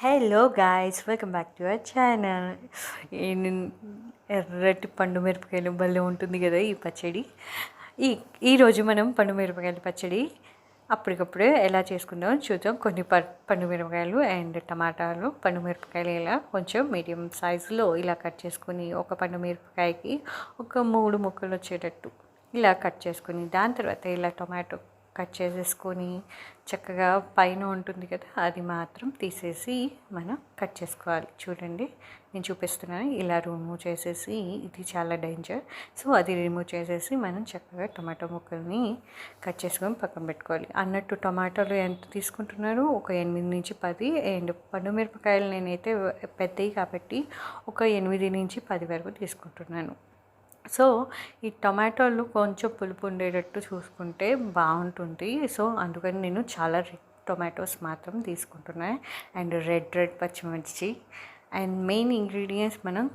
Hello guys welcome back to our channel ఎర్రటి పండు మిరపకాయలు భలే ఉంటుంది కదా ఈ పచ్చడి. ఈ ఈరోజు మనం పండు మిరపకాయల పచ్చడి అప్పటికప్పుడు ఎలా చేసుకుందాం చూద్దాం. కొన్ని ప పండు మిరపకాయలు అండ్ టమాటాలు. పండు మిరపకాయలు ఇలా కొంచెం మీడియం సైజులో ఇలా కట్ చేసుకుని ఒక పండు మిరపకాయకి ఒక మూడు ముక్కలు వచ్చేటట్టు ఇలా కట్ చేసుకుని దాని తర్వాత ఇలా టొమాటో కట్ చేసేసుకొని చక్కగా పైన ఉంటుంది కదా అది మాత్రం తీసేసి మనం కట్ చేసుకోవాలి. చూడండి నేను చూపిస్తున్నాను. ఇలా రిమూవ్ చేసేసి ఇది చాలా డేంజర్ సో అది రిమూవ్ చేసేసి మనం చక్కగా టమాటో ముక్కల్ని కట్ చేసుకొని పక్కన పెట్టుకోవాలి. అన్నట్టు టమాటాలు ఎంత తీసుకుంటున్నారు? ఒక ఎనిమిది నుంచి పది. అండ్ పండు మిరపకాయలు నేనైతే పెద్దవి కాబట్టి ఒక ఎనిమిది నుంచి పది వరకు తీసుకుంటున్నాను. సో ఈ టొమాటోలు కొంచెం పులుపు ఉండేటట్టు చూసుకుంటే బాగుంటుంది. సో అందుకని నేను చాలా రెడ్ టొమాటోస్ మాత్రం తీసుకుంటున్నాను అండ్ రెడ్ రెడ్ పచ్చిమిర్చి. అండ్ మెయిన్ ఇంగ్రీడియంట్స్ మనం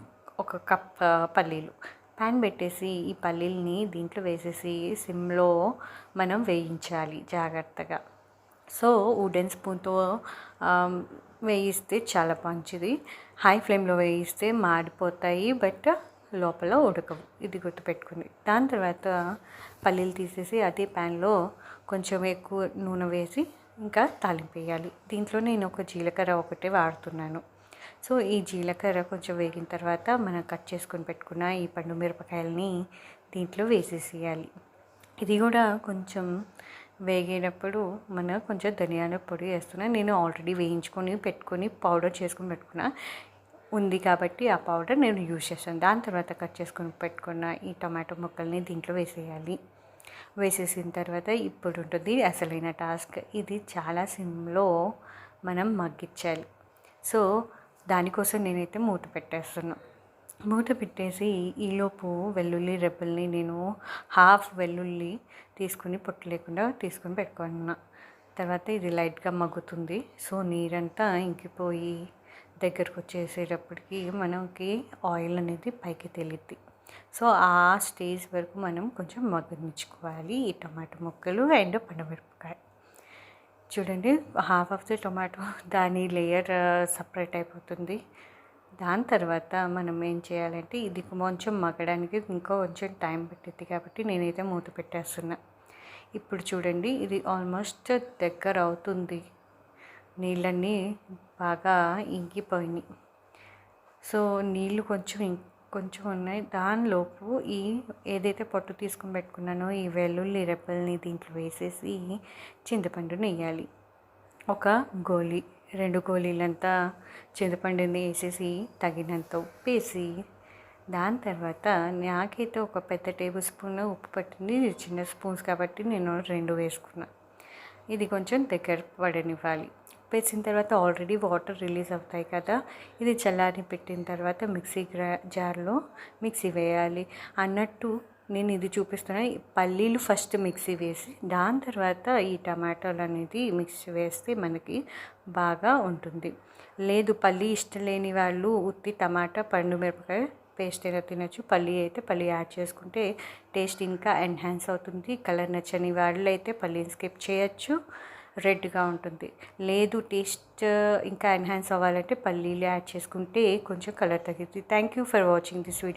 ఒక కప్ పల్లీలు. ప్యాన్ పెట్టేసి ఈ పల్లీల్ని దీంట్లో వేసేసి సిమ్లో మనం వేయించాలి జాగ్రత్తగా. సో వుడెన్ స్పూన్తో వేయిస్తే చాలా మంచిది. హై ఫ్లేమ్లో వేయిస్తే మాడిపోతాయి. బట్ లోపల ఉడకవు. ఇది గుర్తుపెట్టుకుని దాని తర్వాత పల్లీలు తీసేసి అదే ప్యాన్లో కొంచెం ఎక్కువ నూనె వేసి ఇంకా తాలింపు వేయాలి. దీంట్లో నేను ఒక జీలకర్ర ఒకటే వాడుతున్నాను. సో ఈ జీలకర్ర కొంచెం వేగిన తర్వాత మనం కట్ చేసుకొని పెట్టుకున్న ఈ పండు మిరపకాయలని దీంట్లో వేసేసేయాలి. ఇది కూడా కొంచెం వేగేటప్పుడు మన కొంచెం ధనియాల పొడి వేస్తున్నా. నేను ఆల్రెడీ వేయించుకొని పెట్టుకొని పౌడర్ చేసుకొని పెట్టుకున్నా. ఉంది కాబట్టి ఆ పౌడర్ నేను యూజ్ చేస్తాను. దాని తర్వాత కట్ చేసుకొని పెట్టుకున్న ఈ టమాటో ముక్కల్ని దీంట్లో వేసేయాలి. వేసేసిన తర్వాత ఇప్పుడు ఉంటుంది అసలైన టాస్క్. ఇది చాలా సిమ్లో మనం మగ్గించాలి. సో దానికోసం నేనైతే మూత పెట్టేస్తున్నాను మూత పెట్టేసి ఈలోపు వెల్లుల్లి రెబ్బల్ని నేను హాఫ్ వెల్లుల్లి తీసుకుని పొట్టు లేకుండా తీసుకుని పెట్టుకున్నా. తర్వాత ఇది లైట్గా మగ్గుతుంది. సో నీరంతా ఇంకిపోయి దగ్గరకు వచ్చేసేటప్పటికి మనకి ఆయిల్ అనేది పైకి తెలియద్ది సో ఆ స్టేజ్ వరకు మనం కొంచెం మగ్గనిచ్చుకోవాలి. ఈ టమాటో ముక్కలు అండ్ పండుమిరపకాయ చూడండి హాఫ్ ఆఫ్ ది టొమాటో దాని లేయర్ సపరేట్ uh, అయిపోతుంది. దాని తర్వాత మనం ఏం చేయాలంటే ఇది కొంచెం మగ్గడానికి ఇంకా కొంచెం టైం పట్టింది కాబట్టి నేనైతే మూత పెట్టేస్తున్నా. ఇప్పుడు చూడండి ఇది ఆల్మోస్ట్ దగ్గర అవుతుంది. నీళ్ళన్నీ బాగా ఇంకిపోయినాయి. సో నీళ్ళు కొంచెం కొంచెం ఉన్నాయి. దానిలోపు ఈ ఏదైతే పొట్టు తీసుకుని పెట్టుకున్నానో ఈ వెల్లుల్లి రెప్పల్ని దీంట్లో వేసేసి చింతపండుని నెయ్యాలి. ఒక గోళీ రెండు గోళీలంతా చింతపండుని వేసేసి తగినంత ఉప్పు వేసి దాని తర్వాత నాకైతే ఒక పెద్ద టేబుల్ స్పూన్ ఉప్పు పట్టింది. చిన్న స్పూన్స్ కాబట్టి నేను రెండు వేసుకున్నాను ఇది కొంచెం దగ్గర పడనివ్వాలి. వేసిన తర్వాత ఆల్రెడీ వాటర్ రిలీజ్ అవుతాయి కదా. ఇది చల్లారి పెట్టిన తర్వాత మిక్సీ జార్లో మిక్సీ వేయాలి. అన్నట్టు నేను ఇది చూపిస్తున్నా. పల్లీలు ఫస్ట్ మిక్సీ వేసి దాని తర్వాత ఈ టమాటాలు అనేది మిక్సీ వేస్తే మనకి బాగా ఉంటుంది. లేదు పల్లీ ఇష్టం లేని వాళ్ళు ఉత్తి టమాటా పండు మిరపకాయ పేస్ట్ అయినా తినచ్చు. పల్లి అయితే పల్లి యాడ్ చేసుకుంటే టేస్ట్ ఇంకా ఎన్హాన్స్ అవుతుంది. కలర్ నచ్చని వాళ్ళు అయితే పల్లీని స్కిప్ చేయొచ్చు. రెడ్గా ఉంటుంది. లేదు టేస్ట్ ఇంకా ఎన్హాన్స్ అవ్వాలంటే పల్లీలు యాడ్ చేసుకుంటే కొంచెం కలర్ తగ్గుతుంది. Thank you for watching this video